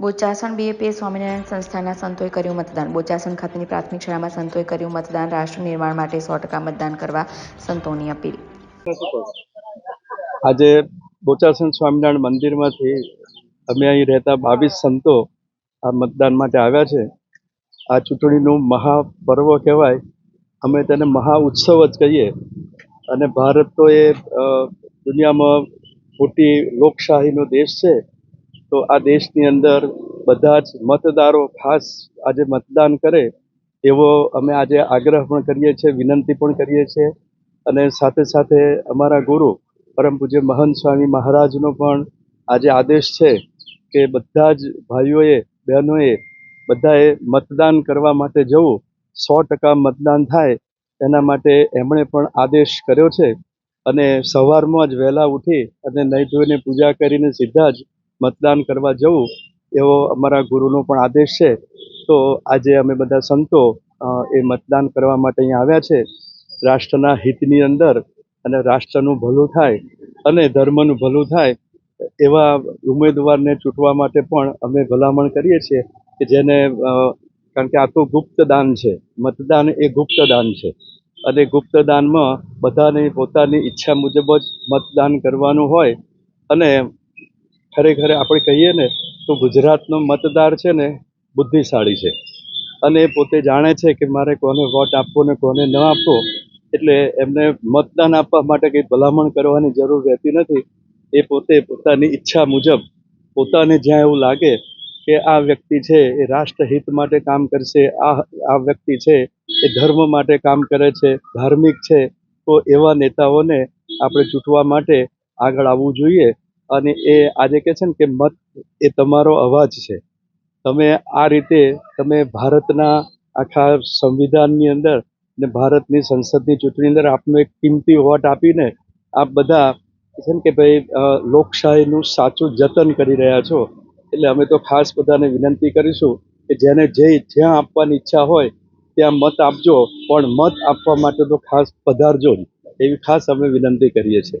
બોચાસણ બીએપીએ સ્વામિનારાયણ સંસ્થાના સંતોએ કર્યું મતદાન. બોચાસણ ખાતેની પ્રાથમિક શાળામાં સંતોએ કર્યું મતદાન. રાષ્ટ્ર નિર્માણ માટે સો ટકા મતદાન કરવા સંતોની અપીલ. આજે બોચાસણ સ્વામિનારાયણ મંદિરમાંથી અમે અહીં રહેતા બાવીસ સંતો આ મતદાન માટે આવ્યા છે. આ ચૂંટણીનું મહાપર્વ કહેવાય. અમે તેને મહા ઉત્સવ જ કહીએ. અને ભારત તો એ દુનિયામાં મોટી લોકશાહીનો દેશ છે. તો આ દેશની અંદર બધા જ મતદારો ખાસ આજે મતદાન કરે, એવો અમે આજે આગ્રહ પણ કરીએ છીએ, વિનંતી પણ કરીએ છીએ. અને સાથે સાથે અમારા ગુરુ પરમ પૂજ્ય મહંત સ્વામી મહારાજનો પણ આજે આદેશ છે કે બધા જ ભાઈઓએ, બહેનોએ બધાએ મતદાન કરવા માટે જવું. સો ટકા મતદાન થાય, એના માટે એમણે પણ આદેશ કર્યો છે. અને સવારમાં જ વહેલા ઉઠી અને નહીં ધોઈને પૂજા કરીને સીધા જ મતદાન કરવા જવું, એવો અમારા ગુરુનો પણ આદેશ છે. તો આજે અમે બધા સંતો એ મતદાન કરવા માટે અહીંયા આવ્યા છે. રાષ્ટ્રના હિતની અંદર અને રાષ્ટ્રનું ભલું થાય અને ધર્મનું ભલું થાય, એવા ઉમેદવારને ચૂંટવા માટે પણ અમે ભલામણ કરીએ છીએ કે જેને કારણ કે આ તો ગુપ્તદાન છે. મતદાન એ ગુપ્તદાન છે. અને ગુપ્તદાનમાં બધાને પોતાની ઈચ્છા મુજબ જ મતદાન કરવાનું હોય અને ખરેખર આપણે કહીએ ને, તો ગુજરાતનો મતદાર છે ને બુદ્ધિશાળી છે. અને એ પોતે જાણે છે કે મારે કોને વોટ આપવો ને કોને ન આપવો, એટલે એમને મતદાન આપવા માટે કંઈ ભલામણ કરવાની જરૂર રહેતી નથી. એ પોતે પોતાની ઈચ્છા મુજબ, પોતાને જ્યાં એવું લાગે કે આ વ્યક્તિ છે એ રાષ્ટ્રહિત માટે કામ કરશે, આ આ વ્યક્તિ છે એ ધર્મ માટે કામ કરે છે, ધાર્મિક છે, તો એવા નેતાઓને આપણે ચૂંટવા માટે આગળ આવવું જોઈએ. અને એ આજે કહે છે ને કે મત એ તમારો અવાજ છે. તમે આ રીતે તમે ભારતના આખા સંવિધાનની અંદર ને ભારતની સંસદની ચૂંટણી અંદર આપનો એક કિંમતી વોટ આપીને આપ બધા છે ને કે ભાઈ લોકશાહીનું સાચું જતન કરી રહ્યા છો. એટલે અમે તો ખાસ બધાને વિનંતી કરીશું કે જેને જે જ્યાં આપવાની ઈચ્છા હોય ત્યાં મત આપજો, પણ મત આપવા માટે તો ખાસ પધારજો એવી ખાસ અમે વિનંતી કરીએ છીએ.